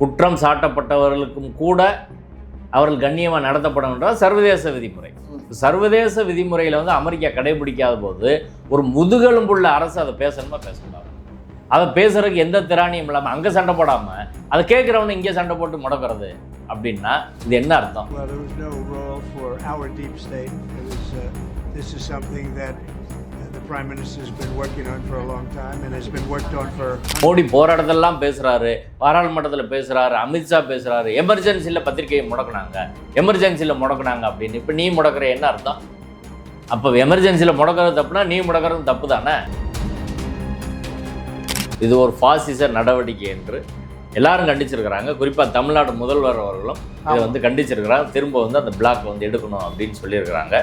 குற்றம் சாட்டப்பட்டவர்களுக்கும் கூட அவர்கள் கண்ணியமாக நடத்தப்படணுன்றது சர்வதேச விதிமுறை. சர்வதேச விதிமுறையில் வந்து அமெரிக்கா கடைபிடிக்காத போது ஒரு முதுகெலும்புள்ள அரசு அதை பேசணுமா பேசக்கூடாது? அதை பேசுறதுக்கு எந்த திராணியும் இல்லாமல் அங்கே சண்டை போடாமல் அதை கேட்குறவனு இங்கே சண்டை போட்டு முடக்கிறது அப்படின்னா இது என்ன அர்த்தம்? மோடி போகிற இடத்தெல்லாம் பேசுகிறாரு பாராளுமன்றத்தில் பேசுகிறாரு அமித்ஷா பேசுகிறாரு எமர்ஜென்சியில் பத்திரிகையை முடக்குனாங்க. எமர்ஜென்சியில் முடக்குனாங்க அப்படின்னு. இப்போ நீ முடக்கிற என்ன அர்த்தம்? அப்போ எமர்ஜென்சியில் முடக்கிறது தப்புனா நீ முடக்கிறது தப்பு தானே இது ஒரு பாசிச நடவடிக்கை என்று எல்லாரும் கண்டிச்சிருக்கிறாங்க. குறிப்பாக தமிழ்நாடு முதல்வர் அவர்களும் இதை வந்து கண்டிச்சிருக்கிறாங்க. திரும்ப வந்து அந்த பிளாக் வந்து எடுக்கணும் அப்படின்னு சொல்லியிருக்கிறாங்க.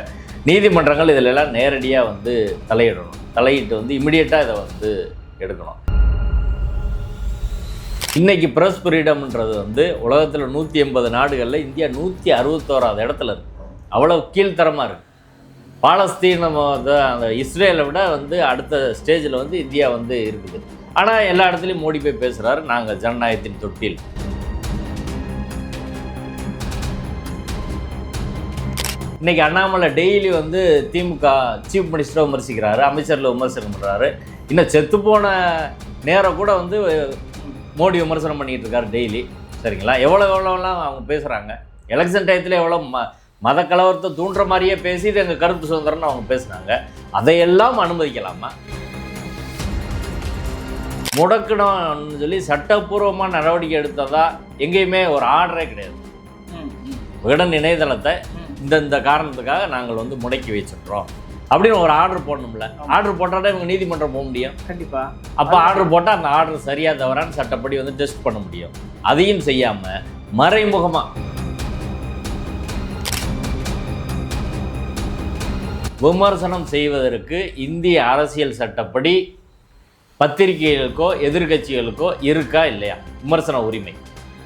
நீதிமன்றங்கள் இதில் எல்லாம் நேரடியாக வந்து தலையிடணும். தலையிட்டு வந்து இமிடியேட்டாக இதை வந்து எடுக்கணும். இன்றைக்கி ப்ரெஸ் ஃப்ரீடம்ன்றது வந்து உலகத்தில் நூற்றி எண்பது நாடுகளில் இந்தியா நூற்றி அறுபத்தோராவது இடத்துல இருக்கு. அவ்வளோ கீழ்த்தரமாக இருக்குது பாலஸ்தீன அந்த இஸ்ரேலை விட வந்து அடுத்த ஸ்டேஜில் வந்து இந்தியா வந்து இருக்குது. ஆனால் எல்லா இடத்துலையும் மோடி போய் பேசுகிறாரு நாங்கள் ஜனநாயகத்தின் தொட்டில். இன்னைக்கு அண்ணாமலை டெய்லி வந்து திமுக சீஃப் மினிஸ்டரை விமர்சிக்கிறாரு அமைச்சரில் விமர்சனம் பண்ணுறாரு இன்னும் செத்துப்போன நேரம் கூட வந்து மோடி விமர்சனம் பண்ணிட்டு இருக்காரு டெய்லி சரிங்களா? எவ்வளோ எவ்வளோலாம் அவங்க பேசுகிறாங்க எலெக்ஷன் டயத்தில் எவ்வளோ ம மத கலவரத்தை தூண்டுற மாதிரியே பேசி இது எங்கள் கருத்து சுதந்திரம்னு அவங்க பேசுனாங்க அதையெல்லாம் அனுமதிக்கலாமா? முடக்கணும்னு சொல்லி சட்டப்பூர்வமாக நடவடிக்கை எடுத்ததா எங்கேயுமே ஒரு ஆர்டரே கிடையாது. விகடன் இணையதளத்தை இந்த இந்த காரணத்துக்காக நாங்கள் வந்து முடக்கி வச்சிடுறோம் அப்படின்னு ஒரு ஆர்டர் போடணும்ல. ஆர்டர் போட்டால் இவங்க நீதிமன்றம் போக முடியும். கண்டிப்பா. அப்போ ஆர்டர் போட்டால் அந்த ஆர்டர் சரியா தவறான்னு சட்டப்படி வந்து டெஸ்ட் பண்ண முடியும். அதையும் செய்யாமல் மறைமுகமாக விமர்சனம் செய்வதற்கு இந்திய அரசியல் சட்டப்படி பத்திரிகைகளுக்கோ எதிர்க்கட்சிகளுக்கோ இருக்கா இல்லையா? விமர்சன உரிமை.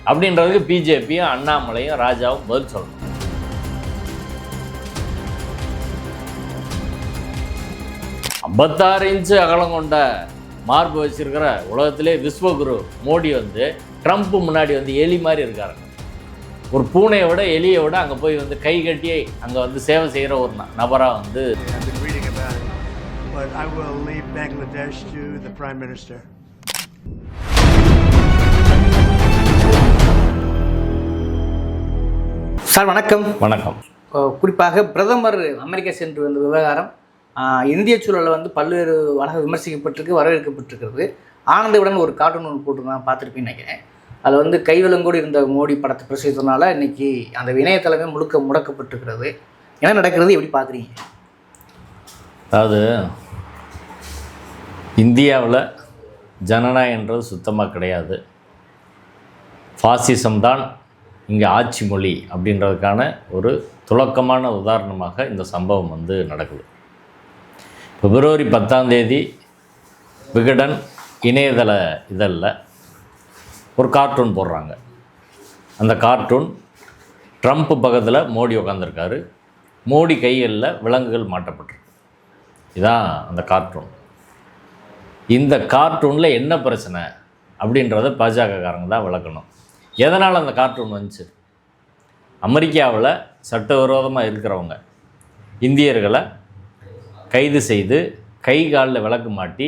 அப்படின்றதுக்கு பிஜேபியும் அண்ணாமலையும் ராஜாவும் பதில் சொல்லணும். ஐம்பத்தாறு இன்ச்சு அகலம் கொண்ட மார்பு வச்சிருக்கிற உலகத்திலே விஸ்வகுரு மோடி வந்து ட்ரம்ப் முன்னாடி வந்து எலி மாதிரி இருக்காரு. ஒரு பூனையை விட எலியை விட அங்கே போய் வந்து கை கட்டி அங்கே வந்து சேவை செய்கிற ஒரு நபராக வந்து. சார் வணக்கம். வணக்கம். குறிப்பாக பிரதமர் அமெரிக்கா சென்று வந்த விவகாரம். இந்திய சூழலில் வந்து பல்வேறு வளக விமர்சிக்கப்பட்டிருக்கு வரவேற்கப்பட்டிருக்கிறது. ஆனந்தவுடன் ஒரு கார்ட்டூன் ஒன்று போட்டு பார்த்துருப்பேன்னு நினைக்கிறேன். அதில் வந்து கைவிலங்கோடு இருந்த மோடி படத்தை பிரசுரித்ததுனால இன்னைக்கு அந்த இணையதளமே முழுக்க முடக்கப்பட்டிருக்கிறது. என்ன நடக்கிறது? எப்படி பார்க்குறீங்க? அதாவது இந்தியாவில் ஜனநாயகன்றது சுத்தமாக கிடையாது. ஃபாசிசம் தான் இங்கே ஆட்சி மொழி அப்படின்றதுக்கான ஒரு துலக்கமான உதாரணமாக இந்த சம்பவம் வந்து நடக்குது. பிப்ரவரி பத்தாம் தேதி விகடன் இணையதள இதழில் ஒரு கார்ட்டூன் போடுறாங்க. அந்த கார்ட்டூன் ட்ரம்ப் பக்கத்தில் மோடி உட்காந்துருக்காரு மோடி கைகளில் விலங்குகள் மாட்டப்பட்டிருக்கு. இதான் அந்த கார்ட்டூன் இந்த கார்ட்டூனில் என்ன பிரச்சனை அப்படின்றத பாஜகக்காரங்க தான் விளக்கணும். எதனால் அந்த கார்ட்டூன் வந்துச்சு? அமெரிக்காவில் சட்டவிரோதமாக இருக்கிறவங்க இந்தியர்களை கைது செய்து கை காலில் விளக்கு மாட்டி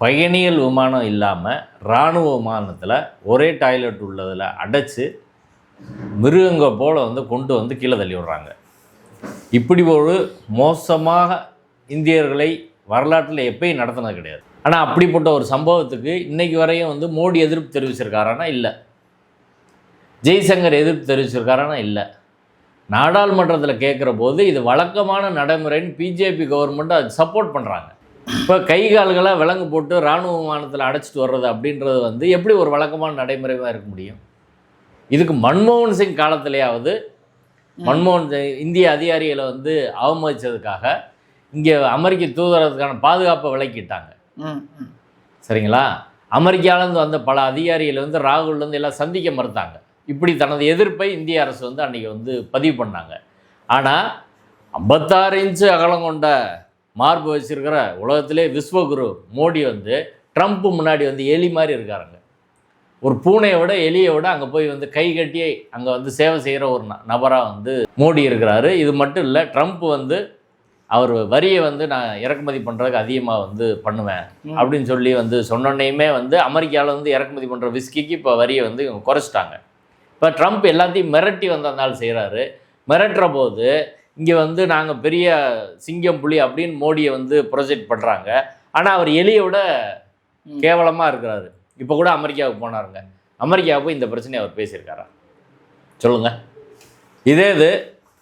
பயணிகள் விமானம் இல்லாமல் இராணுவ விமானத்தில் ஒரே டாய்லெட் உள்ளதில் அடைச்சி மிருகங்க போல் வந்து கொண்டு வந்து கீழே தள்ளி விடுறாங்க. இப்படி ஒரு மோசமாக இந்தியர்களை வரலாற்றில் எப்பயும் நடத்தினது கிடையாது. ஆனால் அப்படிப்பட்ட ஒரு சம்பவத்துக்கு இன்றைக்கு வரையும் வந்து மோடி எதிர்ப்பு தெரிவிச்சிருக்காரானா இல்லை. ஜெய்சங்கர் எதிர்ப்பு தெரிவிச்சிருக்காரானா இல்லை. நாடாளுமன்றத்தில் கேட்குற போது இது வழக்கமான நடைமுறைன்னு பிஜேபி கவர்மெண்ட் அது சப்போர்ட் பண்ணுறாங்க இப்போ கை கால்களை விலங்கு போட்டு இராணுவ விமானத்தில் அடைச்சிட்டு வர்றது அப்படின்றது வந்து எப்படி ஒரு வழக்கமான நடைமுறையாக இருக்க முடியும்? இதுக்கு மன்மோகன் சிங் காலத்திலேயாவது மன்மோகன் சிங் இந்திய அதிகாரிகளை வந்து அவமதிச்சதுக்காக இங்கே அமெரிக்க தூதரகத்துக்கான பாதுகாப்பை விலக்கிட்டாங்க. ம் சரிங்களா? அமெரிக்காவிலேருந்து வந்த பல அதிகாரிகள் வந்து ராகுல்லேருந்து எல்லாம் சந்திக்க மறுத்தாங்க. இப்படி தனது எதிர்ப்பை இந்திய அரசு வந்து அன்றைக்கி வந்து பதிவு பண்ணாங்க. ஆனால் ஐம்பத்தாறு இன்ச்சு அகலம் கொண்ட மார்பு வச்சிருக்கிற உலகத்திலே விஸ்வகுரு மோடி வந்து ட்ரம்ப் முன்னாடி வந்து எலி மாதிரி இருக்காருங்க. ஒரு பூனையை விட எலியை விட அங்கே போய் வந்து கை கட்டி அங்கே வந்து சேவை செய்கிற ஒரு நபராக வந்து மோடி இருக்கிறாரு. இது மட்டும் இல்லை ட்ரம்ப் வந்து அவர் வரியை வந்து நான் இறக்குமதி பண்ணுறதுக்கு அதிகமாக வந்து பண்ணுவேன். அப்படின்னு சொல்லி வந்து சொன்னோன்னையுமே வந்து அமெரிக்காவில் வந்து இறக்குமதி பண்ணுற விஸ்கிக்கு இப்போ வரியை வந்து இவங்க குறைச்சிட்டாங்க. இப்போ ட்ரம்ப் எல்லாத்தையும் மிரட்டி வந்து அந்த ஆள் செய்கிறாரு மிரட்டுற போது இங்கே வந்து நாங்கள் பெரிய சிங்கம் புலி அப்படின்னு மோடியை வந்து ப்ரொஜெக்ட் பண்ணுறாங்க ஆனால் அவர் எலியை விட ம். கேவலமாக இருக்கிறாரு. இப்போ கூட அமெரிக்காவுக்கு போனாருங்க. அமெரிக்காவுக்கு போய் இந்த பிரச்சனையை அவர் பேசியிருக்காரா? சொல்லுங்கள் இதே இது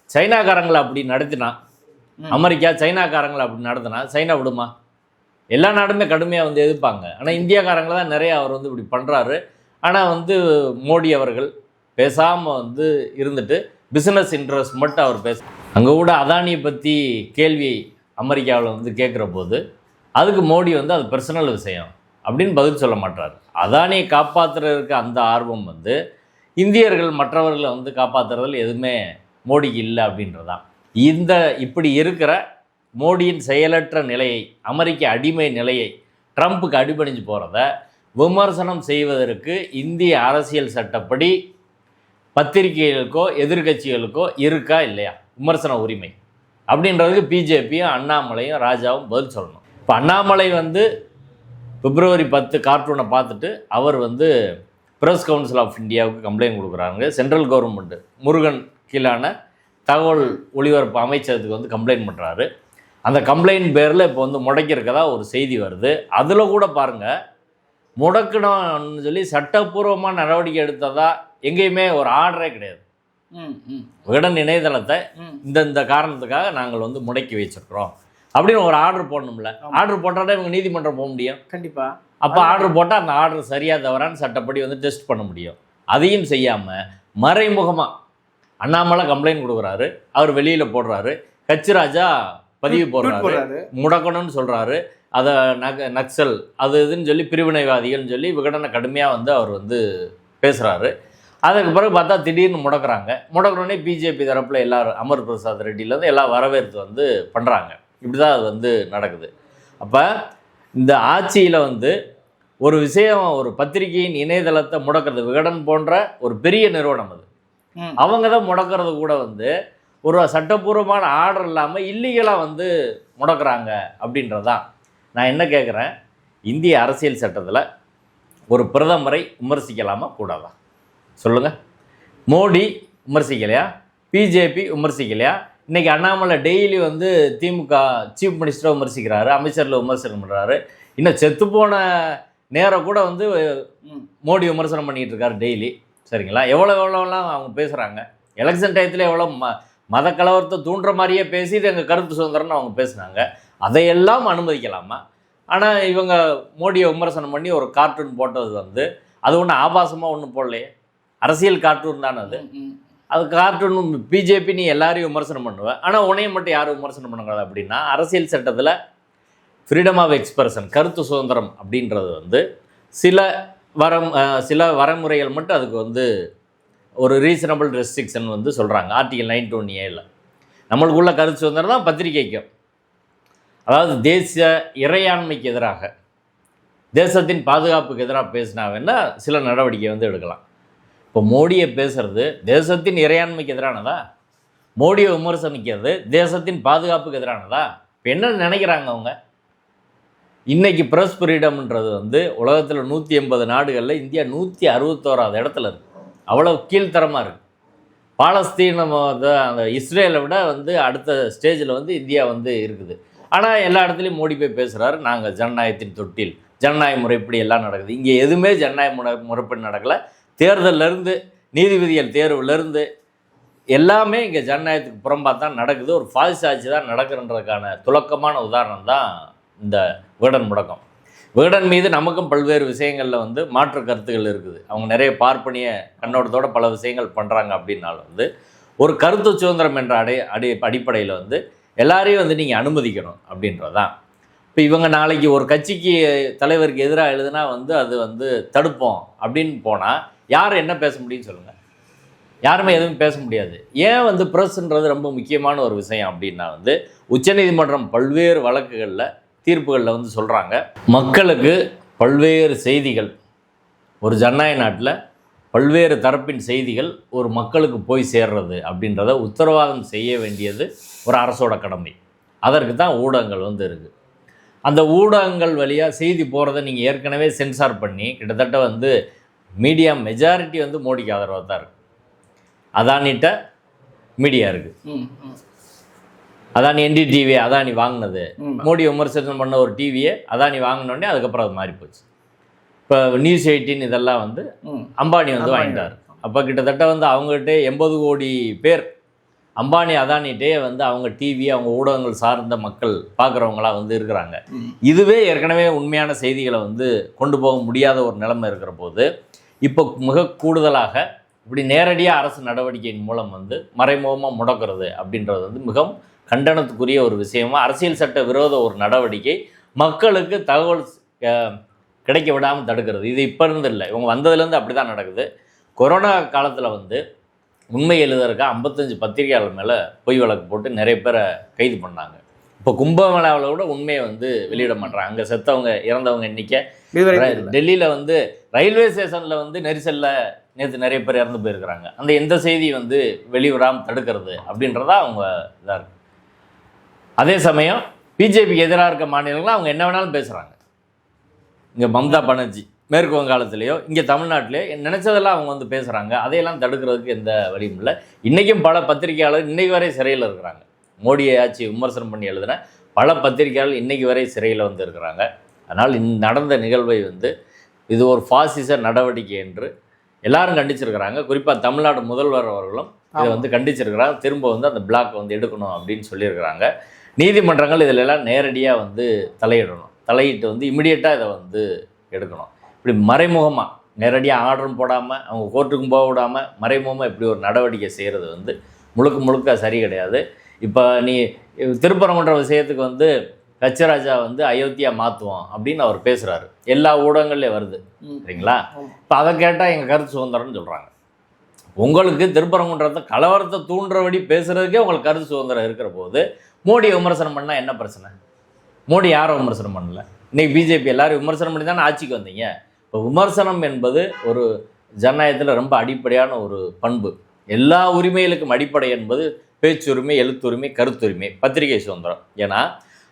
சைனாக்காரங்களை அப்படி நடத்தினா. அமெரிக்கா சைனாக்காரங்களை அப்படி நடத்தினா சைனா விடுமா? எல்லா நாடுமே கடுமையாக வந்து எதிர்ப்பாங்க. ஆனால் இந்தியாக்காரங்களை தான் நிறைய அவர் வந்து இப்படி பண்ணுறாரு ஆனால் வந்து மோடி அவர்கள் பேசாமல் வந்து இருந்துட்டு பிஸ்னஸ் இன்ட்ரெஸ்ட் மட்டும் அவர் பேச அங்கே கூட அதானியை பற்றி கேள்வி அமெரிக்காவில் வந்து கேட்குற போது அதுக்கு மோடி வந்து அது பர்சனல் விஷயம் அப்படின்னு பதில் சொல்ல மாட்டார் அதானியை காப்பாற்றுறதுக்கு அந்த ஆர்வம் வந்து இந்தியர்கள் மற்றவர்களை வந்து காப்பாற்றுறதில் எதுவுமே மோடிக்கு இல்லை அப்படின்றதான். இந்த இப்படி இருக்கிற மோடியின் செயலற்ற நிலையை அமெரிக்க அடிமை நிலையை ட்ரம்ப்புக்கு அடிபணிஞ்சு போகிறத விமர்சனம் செய்வதற்கு இந்திய அரசியல் சட்டப்படி பத்திரிகைகளுக்கோ எதிர்க்கட்சிகளுக்கோ இருக்கா இல்லையா? விமர்சன உரிமை. அப்படின்றதுக்கு பிஜேபியும் அண்ணாமலையும் ராஜாவும் பதில் சொல்லணும். இப்போ அண்ணாமலை வந்து பிப்ரவரி பத்து கார்ட்டூனை பார்த்துட்டு அவர் வந்து பிரஸ் கவுன்சில் ஆஃப் இந்தியாவுக்கு கம்ப்ளைண்ட் கொடுக்குறாங்க. சென்ட்ரல் கவர்மெண்ட்டு முருகன் கீழான தகவல் ஒளிபரப்பு அமைச்சகத்துக்கு வந்து கம்ப்ளைண்ட் பண்ணுறாரு அந்த கம்ப்ளைண்ட் பேரில் இப்போ வந்து முடக்கியிருக்கதா ஒரு செய்தி வருது. அதில் கூட பாருங்கள் முடக்கணும்னு சொல்லி சட்டப்பூர்வமாக நடவடிக்கை எடுத்ததா எங்கேயுமே ஒரு ஆர்டரே கிடையாது. விகடன் இணையதளத்தை ம். இந்த இந்த காரணத்துக்காக நாங்கள் வந்து முடக்கி வச்சிருக்கிறோம். அப்படின்னு ஒரு ஆர்டர் போடணும்ல. ஆர்டர் போட்டால் இவங்க நீதிமன்றம் போக முடியும். கண்டிப்பா. அப்போ ஆர்டர் போட்டால் அந்த ஆர்டர் சரியா தவறான்னு சட்டப்படி வந்து டெஸ்ட் பண்ண முடியும். அதையும் செய்யாமல் மறைமுகமாக அண்ணாமலை கம்ப்ளைண்ட் கொடுக்குறாரு. அவர் வெளியில் போடுறாரு. கச்சிராஜா பதிவு போடுறாரு. முடக்கணும்னு சொல்கிறாரு அதை நக நக்சல் அது இதுன்னு சொல்லி பிரிவினைவாதிகள்னு சொல்லி விகடனை கடுமையாக வந்து அவர் வந்து பேசுகிறாரு அதுக்கு பிறகு பார்த்தா திடீர்னு முடக்குறாங்க. முடக்குறோடனே பிஜேபி தரப்பில் எல்லாரும் அமர் பிரசாத் ரெட்டிலேருந்து எல்லாம் வரவேற்பு வந்து பண்ணுறாங்க இப்படி தான் அது வந்து நடக்குது. அப்போ இந்த ஆட்சியில் வந்து ஒரு விஷயம் ஒரு பத்திரிகையின் இணையதளத்தை முடக்கிறது விகடன் போன்ற ஒரு பெரிய நிறுவனம் அது. அவங்க தான் முடக்கிறது கூட வந்து ஒரு சட்டப்பூர்வமான ஆர்டர் இல்லாமல் இல்லீகலாக வந்து முடக்குறாங்க அப்படின்றதான் நான் என்ன கேட்குறேன் இந்திய அரசியல் சட்டத்தில் ஒரு பிரதமரை விமர்சிக்கலாமா கூடாதா? சொல்லுங்கள் மோடி விமர்சிக்கலையா? பிஜேபி விமர்சிக்கலையா? இன்றைக்கி அண்ணாமலை டெய்லி வந்து திமுக சீஃப் மினிஸ்டரை விமர்சிக்கிறாரு அமைச்சரில் விமர்சனம் பண்ணுறாரு இன்னும் செத்துப்போன நேரம் கூட வந்து மோடி விமர்சனம் பண்ணிட்டு இருக்காரு டெய்லி. சரிங்களா? எவ்வளோ எவ்வளோலாம் அவங்க பேசுகிறாங்க எலெக்ஷன் டயத்தில் எவ்வளோ ம மத கலவரத்தை தூண்டுற மாதிரியே பேசி இது எங்கள் கருத்து சுதந்திரம்னு அவங்க பேசுனாங்க. அதையெல்லாம் அனுமதிக்கலாமா? ஆனால் இவங்க மோடியை விமர்சனம் பண்ணி ஒரு கார்ட்டூன் போட்டது வந்து அது ஒன்றும் ஆபாசமாக ஒன்றும் போடலையே. அரசியல் கார்ட்டூன் தானே அது. அது கார்ட்டூன் பிஜேபி நீ எல்லாரையும் விமர்சனம் பண்ணுவேன் ஆனால் உன்னையும் மட்டும் யாரும் விமர்சனம் பண்ணக்கூடாது அப்படின்னா அரசியல் சட்டத்தில் ஃப்ரீடம் ஆஃப் எக்ஸ்பிரஷன் கருத்து சுதந்திரம் அப்படின்றது வந்து சில வரம் சில வரமுறைகள் மட்டும் அதுக்கு வந்து ஒரு ரீசனபிள் ரெஸ்ட்ரிக்ஷன் வந்து சொல்கிறாங்க ஆர்டிகல் நைன் ஒன் ஏல நம்மளுக்குள்ள கருத்து சுதந்திரம் தான் பத்திரிகைக்கும். அதாவது தேசிய இறையாண்மைக்கு எதிராக தேசத்தின் பாதுகாப்புக்கு எதிராக பேசினாங்கன்னா சில நடவடிக்கை வந்து எடுக்கலாம். இப்போ மோடியை பேசுகிறது தேசத்தின் இறையாண்மைக்கு எதிரானதா? மோடியை விமர்சனிக்கிறது தேசத்தின் பாதுகாப்புக்கு எதிரானதா? இப்போ என்ன நினைக்கிறாங்க அவங்க? இன்றைக்கி ப்ரெஸ் ஃப்ரீடம்ன்றது வந்து உலகத்தில் நூற்றி எண்பது நாடுகளில் இந்தியா நூற்றி அறுபத்தோராது இடத்துல இருக்குது அவ்வளோ கீழ்த்தரமாக இருக்குது பாலஸ்தீன அந்த இஸ்ரேலை விட வந்து அடுத்த ஸ்டேஜில் வந்து இந்தியா வந்து இருக்குது. ஆனால் எல்லா இடத்துலையும் மோடி போய் பேசுகிறாரு நாங்கள் ஜனநாயகத்தின் தொட்டில். ஜனநாயக முறைப்படி எல்லாம் நடக்குது. இங்கே எதுவுமே ஜனநாயக முறை முறைப்படி நடக்கலை. தேர்தல்லேருந்து நீதிபதிகள் தேர்வுலேருந்து எல்லாமே இங்கே ஜனநாயகத்துக்கு புறம்பாக தான் நடக்குது. ஒரு ஃபால்ஸ் ஆட்சி தான் நடக்குதுன்றதுக்கான துலக்கமான உதாரணம் தான் இந்த வீடன் முடக்கம். வீடன் மீது நமக்கும் பல்வேறு விஷயங்களில் வந்து மாற்று கருத்துக்கள் இருக்குது. அவங்க நிறைய பார்ப்பனிய கண்ணோட்டத்தோட பல விஷயங்கள் பண்ணுறாங்க அப்படின்னாலும் வந்து ஒரு கருத்து சுதந்திரம் என்ற அடை அடி அடிப்படையில் வந்து எல்லாரையும் வந்து நீங்கள் அனுமதிக்கணும் அப்படின்றதான் இப்போ இவங்க நாளைக்கு ஒரு கட்சிக்கு தலைவருக்கு எதிராக எழுதுனா வந்து அது வந்து தடுப்போம் அப்படின்னு போனால் யார் என்ன பேச முடியும்னு சொல்லுங்கள் யாருமே எதுவும் பேச முடியாது. ஏன் வந்து ப்ரெஸ்ன்றது ரொம்ப முக்கியமான ஒரு விஷயம் அப்படின்னா வந்து உச்சநீதிமன்றம் பல்வேறு வழக்குகளில் தீர்ப்புகளில் வந்து சொல்கிறாங்க மக்களுக்கு பல்வேறு செய்திகள் ஒரு ஜனநாயக நாட்டில் பல்வேறு தரப்பின் செய்திகள் ஒரு மக்களுக்கு போய் சேர்றது அப்படின்றத உத்தரவாதம் செய்ய வேண்டியது ஒரு அரசோட கடமை. அதற்கு தான் ஊடகங்கள் வந்து இருக்குது அந்த ஊடகங்கள் வழியாக செய்தி போகிறத நீங்கள் ஏற்கனவே சென்சார் பண்ணி கிட்டத்தட்ட வந்து மீடியா மெஜாரிட்டி வந்து மோடிக்கு ஆதரவாக தான் இருக்குது அதானிட்ட மீடியா இருக்குது அதானி என்டிடிவி அதானி வாங்கினது. மோடி விமர்சனம் பண்ண ஒரு டிவியை அதானி வாங்கினோடனே அதுக்கப்புறம் அது மாறி போச்சு. இப்போ நியூஸ் எயிட்டின் இதெல்லாம் வந்து அம்பானி வந்து. வாங்கிட்டார். அப்போ கிட்டத்தட்ட வந்து அவங்ககிட்ட எண்பது கோடி பேர் அம்பானி அதானிட்டே வந்து அவங்க டிவி அவங்க ஊடகங்கள் சார்ந்த மக்கள் பார்க்குறவங்களா வந்து இருக்கிறாங்க. இதுவே ஏற்கனவே உண்மையான செய்திகளை வந்து கொண்டு போக முடியாத ஒரு நிலைமை இருக்கிற போது இப்போ மிக கூடுதலாக இப்படி நேரடியாக அரசு நடவடிக்கையின் மூலம் வந்து மறைமுகமாக முடக்கிறது அப்படின்றது வந்து மிகவும் கண்டனத்துக்குரிய ஒரு விஷயமா அரசியல் சட்ட விரோத ஒரு நடவடிக்கை மக்களுக்கு தகவல் கிடைக்க விடாமல் தடுக்கிறது. இது இப்போ இருந்து இல்லை இவங்க வந்ததுலேருந்து அப்படி தான் நடக்குது. கொரோனா காலத்தில் வந்து உண்மை எழுதுறதுக்கு ஐம்பத்தஞ்சு பத்திரிகையாளர் மேலே பொய் வழக்கு போட்டு நிறைய பேரை கைது பண்ணாங்க. இப்போ கும்பமேளாவில் கூட உண்மையை வந்து வெளியிட மாட்டாங்க அங்கே செத்தவங்க இறந்தவங்க எண்ணிக்கை. டெல்லியில் வந்து ரயில்வே ஸ்டேஷனில் வந்து நெரிசலில் நேற்று நிறைய பேர் இறந்து போயிருக்கிறாங்க. அந்த எந்த செய்தி வந்து வெளிவராமல் தடுக்கிறது அப்படின்றதா அவங்க இதாக இருக்கு. அதே சமயம் பிஜேபிக்கு எதிராக இருக்க மாநிலங்கள் அவங்க என்ன வேணாலும் பேசுகிறாங்க இங்கே மம்தா பானர்ஜி மேற்கு வங்காளத்துலேயோ இங்கே தமிழ்நாட்டிலேயோ நினச்சதெல்லாம் அவங்க வந்து பேசுகிறாங்க அதையெல்லாம் தடுக்கிறதுக்கு எந்த வழியும் இல்லை. இன்றைக்கும் பல பத்திரிகையாளர் இன்னைக்கு வரை சிறையில் இருக்கிறாங்க. மோடியை ஆட்சி விமர்சனம் பண்ணி எழுதின பல பத்திரிகையாளர் இன்னைக்கு வரை சிறையில் வந்து இருக்கிறாங்க. அதனால் இந்த நடந்த நிகழ்வை வந்து இது ஒரு பாசிச நடவடிக்கை என்று எல்லாரும் கண்டிச்சிருக்கிறாங்க. குறிப்பாக தமிழ்நாடு முதல்வர் அவர்களும் இதை. வந்து கண்டிச்சிருக்கிறாங்க திரும்ப வந்து அந்த பிளாக் வந்து எடுக்கணும் அப்படின்னு சொல்லியிருக்கிறாங்க. நீதிமன்றங்கள் இதில் எல்லாம் நேரடியாக வந்து தலையிடணும். தலையிட்டு வந்து இமிடியேட்டாக இதை வந்து எடுக்கணும். இப்படி மறைமுகமாக நேரடியாக ஆர்டரும் போடாமல் அவங்க கோர்ட்டுக்கும் போக விடாமல் மறைமுகமாக இப்படி ஒரு நடவடிக்கை செய்கிறது வந்து முழுக்க முழுக்க சரி கிடையாது. இப்போ நீ திருப்பரங்குன்ற விஷயத்துக்கு வந்து கச்சராஜா வந்து அயோத்தியா மாற்றுவோம் அப்படின்னு அவர் பேசுகிறாரு எல்லா ஊடகங்கள்லேயும் வருது. சரிங்களா. இப்போ அதை கேட்டால் எங்கள் கருத்து சுதந்திரம்னு சொல்கிறாங்க உங்களுக்கு திருப்பரங்குன்றத்தை கலவரத்தை தூண்டுறபடி பேசுகிறதுக்கே உங்களுக்கு கருத்து சுதந்திரம் இருக்கிற போது மோடியை விமர்சனம் பண்ணால் என்ன பிரச்சனை? மோடி யாரை விமர்சனம் பண்ணல? இன்னைக்கு பிஜேபி எல்லாரும் விமர்சனம் பண்ணி தானே ஆட்சிக்கு வந்தீங்க? இப்போ விமர்சனம் என்பது ஒரு ஜனநாயகத்தில் ரொம்ப அடிப்படையான ஒரு பண்பு. எல்லா உரிமைகளுக்கும் அடிப்படை என்பது பேச்சுரிமை எழுத்துரிமை கருத்துரிமை பத்திரிகை சுதந்திரம். ஏன்னா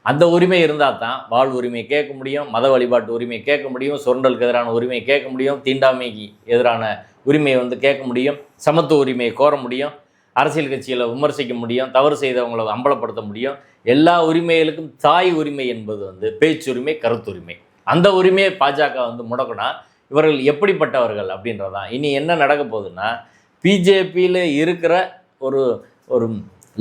அந்த உரிமை இருந்தால் தான் வாழ் உரிமை கேட்க முடியும் மத வழிபாட்டு உரிமை கேட்க முடியும் சுரண்டலுக்கு எதிரான உரிமை கேட்க முடியும் தீண்டாமைக்கு எதிரான உரிமையை வந்து கேட்க முடியும் சமத்துவ உரிமையை கோர முடியும் அரசியல் கட்சிகளை விமர்சிக்க முடியும் தவறு செய்தவங்களை அம்பலப்படுத்த முடியும். எல்லா உரிமைகளுக்கும் தாய் உரிமை என்பது வந்து பேச்சுரிமை கருத்துரிமை. அந்த உரிமையை பாஜக வந்து முடக்கினா இவர்கள் எப்படிப்பட்டவர்கள் அப்படின்றதான். இனி என்ன நடக்க போகுதுன்னா பிஜேபியில் இருக்கிற ஒரு ஒரு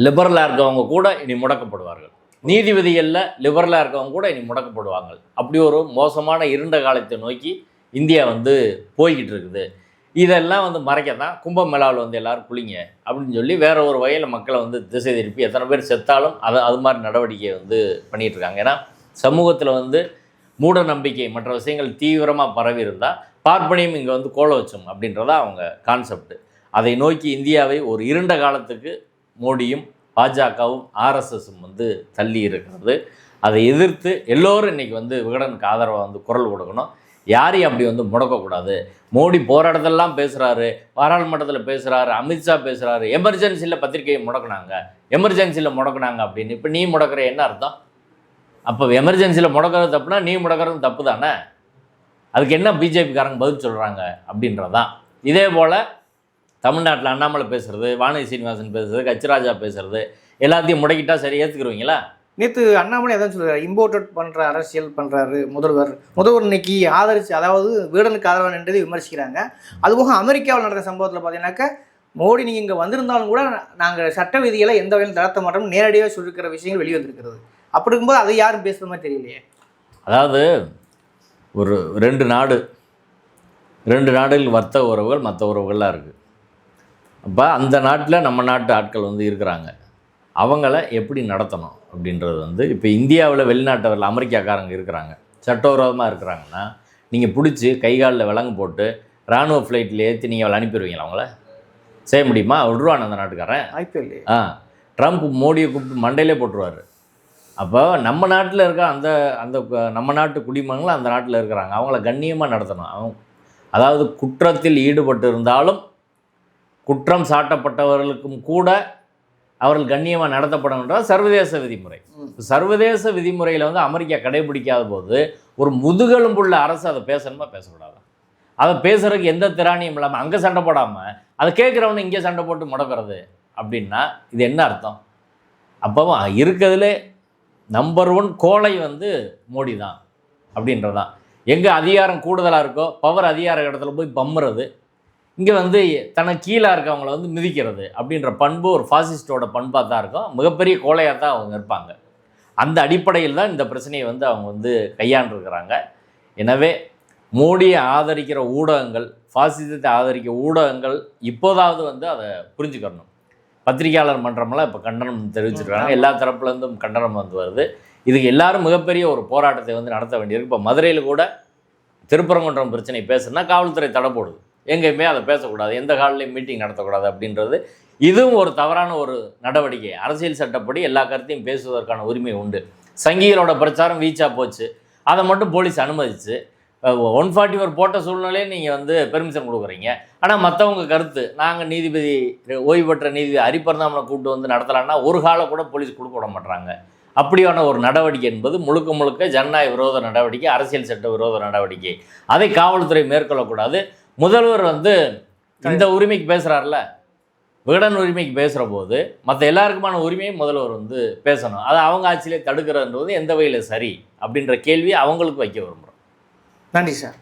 லிபரலாக இருக்கவங்க கூட இனி முடக்கப்படுவார்கள். நீதிபதிகளில் லிபரலாக இருக்கவங்க கூட இனி முடக்கப்படுவாங்க அப்படி ஒரு மோசமான இருண்ட காலத்தை நோக்கி இந்தியா வந்து போய்கிட்டு இருக்குது. இதெல்லாம் வந்து மறைக்க தான் கும்பமேளாவில் வந்து எல்லோரும் குளிங்க அப்படின்னு சொல்லி வேற ஒரு வகையில் மக்களை வந்து திசை திருப்பி எத்தனை பேர் செத்தாலும் அதை அது மாதிரி நடவடிக்கையை வந்து பண்ணிகிட்ருக்காங்க இருக்காங்க. ஏன்னா சமூகத்தில் வந்து மூட நம்பிக்கை மற்ற விஷயங்கள் தீவிரமாக பரவி இருந்தால் பார்ப்பனியம் இங்கே வந்து கோல வச்சோம் அப்படின்றதா அவங்க கான்செப்ட் அதை நோக்கி இந்தியாவை ஒரு இருண்ட காலத்துக்கு மோடியும் பாஜகவும் ஆர்எஸ்எஸும் வந்து தள்ளி இருக்கிறது. அதை எதிர்த்து எல்லோரும் இன்னைக்கு வந்து விகடனுக்கு ஆதரவாக வந்து குரல் கொடுக்கணும். யாரையும் அப்படி வந்து முடக்கக்கூடாது. மோடி போராட்டத்தெல்லாம் பேசுகிறாரு பாராளுமன்றத்தில் பேசுகிறாரு அமித்ஷா பேசுகிறாரு எமர்ஜென்சியில் பத்திரிகையை முடக்குனாங்க. எமர்ஜென்சியில் முடக்குனாங்க அப்படின்னு. இப்போ நீ முடக்கிற என்ன அர்த்தம்? அப்போ எமர்ஜென்சியில் முடக்கிறது தப்புனா நீ முடக்கிறது தப்பு தானே அதுக்கு என்ன பிஜேபிக்காரங்க பதில் சொல்கிறாங்க அப்படின்றதான் இதே போல் தமிழ்நாட்டில் அண்ணாமலை பேசுகிறது வானதி சீனிவாசன் பேசுறது கச்சிராஜா பேசுறது எல்லாத்தையும் முடக்கிட்டா சரி ஏற்றுக்குருவீங்களா நேற்று அண்ணாமலை எதாவது சொல்கிறார் இம்போர்ட்டட் பண்ணுற அரசியல் பண்ணுறாரு முதல்வர். முதல்வர் இன்னைக்கு ஆதரிச்சு அதாவது வீடனுக்கு ஆதரவு நின்றதை விமர்சிக்கிறாங்க. அதுபோக அமெரிக்காவில் நடந்த சம்பவத்தில் பார்த்தீங்கன்னாக்கா மோடி நீங்கள் இங்கே வந்திருந்தாலும் கூட நாங்கள் சட்ட விதிகளை எந்த வகையிலும் தளர்த்த மாட்டோம் நேரடியாக சொல்லிருக்கிற விஷயங்கள் வெளிவந்திருக்கிறது. அப்படி இருக்கும்போது அதை யாரும் பேசுகிற மாதிரி தெரியலையே. அதாவது ஒரு ரெண்டு நாடு ரெண்டு நாடுகள் வர்த்தக உறவுகள் மற்ற உறவுகள்லாம் இருக்குது அப்போ அந்த நாட்டில் நம்ம நாட்டு ஆட்கள் வந்து இருக்கிறாங்க. அவங்கள எப்படி நடத்தணும் அப்படின்றது வந்து இப்போ இந்தியாவில் வெளிநாட்டவர்கள் அமெரிக்காக்காரங்க இருக்கிறாங்க. சட்டவிரோதமாக இருக்கிறாங்கன்னா நீங்கள் பிடிச்சி கை காலில் விலங்கு போட்டு இராணுவ ஃப்ளைட்டில் ஏற்றி நீங்கள் அவளை அனுப்பிடுவீங்களா அவங்கள? செய்ய முடியுமா? விடுவான் அந்த நாட்டுக்காரன். வாய்ப்பே இல்லையே. ஆ. ட்ரம்ப் மோடியை கூப்பிட்டு மண்டையிலே போட்டுருவார். அப்போ நம்ம நாட்டில் இருக்க அந்த அந்த நம்ம நாட்டு குடிமகங்களும் அந்த நாட்டில் இருக்கிறாங்க. அவங்கள கண்ணியமாக நடத்தணும். அவங்க அதாவது குற்றத்தில் ஈடுபட்டு இருந்தாலும் குற்றம் சாட்டப்பட்டவர்களுக்கும் கூட அவர்கள் கண்ணியமாக நடத்தப்படணுன்றது சர்வதேச விதிமுறை. சர்வதேச விதிமுறையில் வந்து அமெரிக்கா கடைபிடிக்காத போது ஒரு முதுகெலும்புள்ள அரசு அதை பேசணுமா? பேசக்கூடாது? அதை பேசுறதுக்கு எந்த திராணியும் இல்லாமல் அங்கே சண்டை போடாமல் அதை கேட்குறவனு இங்கே சண்டை போட்டு முடக்கிறது அப்படின்னா இது என்ன அர்த்தம்? அப்போ இருக்கிறதுலே நம்பர் ஒன் கோலை வந்து மோடி தான் அப்படின்றதான் எங்கே அதிகாரம் கூடுதலாக இருக்கோ பவர் அதிகார இடத்துல போய் பம்முறது இங்கே வந்து தனக்கு கீழே இருக்கவங்கள வந்து மிதிக்கிறது அப்படின்ற பண்பு ஒரு ஃபாசிஸ்டோட பண்பாக தான் இருக்கும். மிகப்பெரிய கோலையாக தான் அவங்க இருப்பாங்க. அந்த அடிப்படையில் தான் இந்த பிரச்சனையை வந்து அவங்க வந்து கையாண்டிருக்கிறாங்க. எனவே மோடியை ஆதரிக்கிற ஊடகங்கள் ஃபாசிசத்தை ஆதரிக்கிற ஊடகங்கள் இப்போதாவது வந்து அதை புரிஞ்சுக்கணும். பத்திரிகையாளர் மன்றமெல்லாம் இப்போ கண்டனம் தெரிவிச்சிருக்காங்க. எல்லா தரப்புலேருந்தும் கண்டனம் வந்து வருது. இதுக்கு எல்லாரும் மிகப்பெரிய ஒரு போராட்டத்தை வந்து நடத்த வேண்டியிருக்கு. இப்போ மதுரையில் கூட திருப்பரங்குன்றம் பிரச்சனை பேசுனா காவல்துறை தடை போடுது. எங்கேயுமே அதை பேசக்கூடாது. எந்த காலையும் மீட்டிங் நடத்தக்கூடாது அப்படின்றது. இதுவும் ஒரு தவறான ஒரு நடவடிக்கை. அரசியல் சட்டப்படி எல்லா கருத்தையும் பேசுவதற்கான உரிமை உண்டு. சங்கிகளோட பிரச்சாரம் வீச்சா போச்சு. அதை மட்டும் போலீஸ் அனுமதிச்சு ஒன் ஃபார்ட்டி ஃபோர் போட்ட சூழ்நிலையே நீங்கள் வந்து பெர்மிஷன் கொடுக்குறீங்க. ஆனால் மற்றவங்க கருத்து நாங்கள் நீதிபதி ஓய்வு பெற்ற நீதிபதி ஹரிபரந்தாமனை கூப்பிட்டு வந்து நடத்தலான்னா ஒரு காலம் கூட போலீஸ் கொடுக்க விட மாட்டாங்க அப்படியான ஒரு நடவடிக்கை என்பது முழுக்க முழுக்க ஜனநாயக விரோத நடவடிக்கை அரசியல் சட்ட விரோத நடவடிக்கை. அதை காவல்துறை மேற்கொள்ளக்கூடாது. முதல்வர் வந்து இந்த உரிமைக்கு பேசுகிறார்ல விகடன் உரிமைக்கு பேசுகிற போது மற்ற எல்லாருக்குமான உரிமையை முதல்வர் வந்து பேசணும். அதை அவங்க ஆட்சியிலே தடுக்கிறதுன்றது எந்த வகையில் சரி? அப்படின்ற கேள்வியை அவங்களுக்கு வைக்க விரும்புகிறோம் நன்றி சார்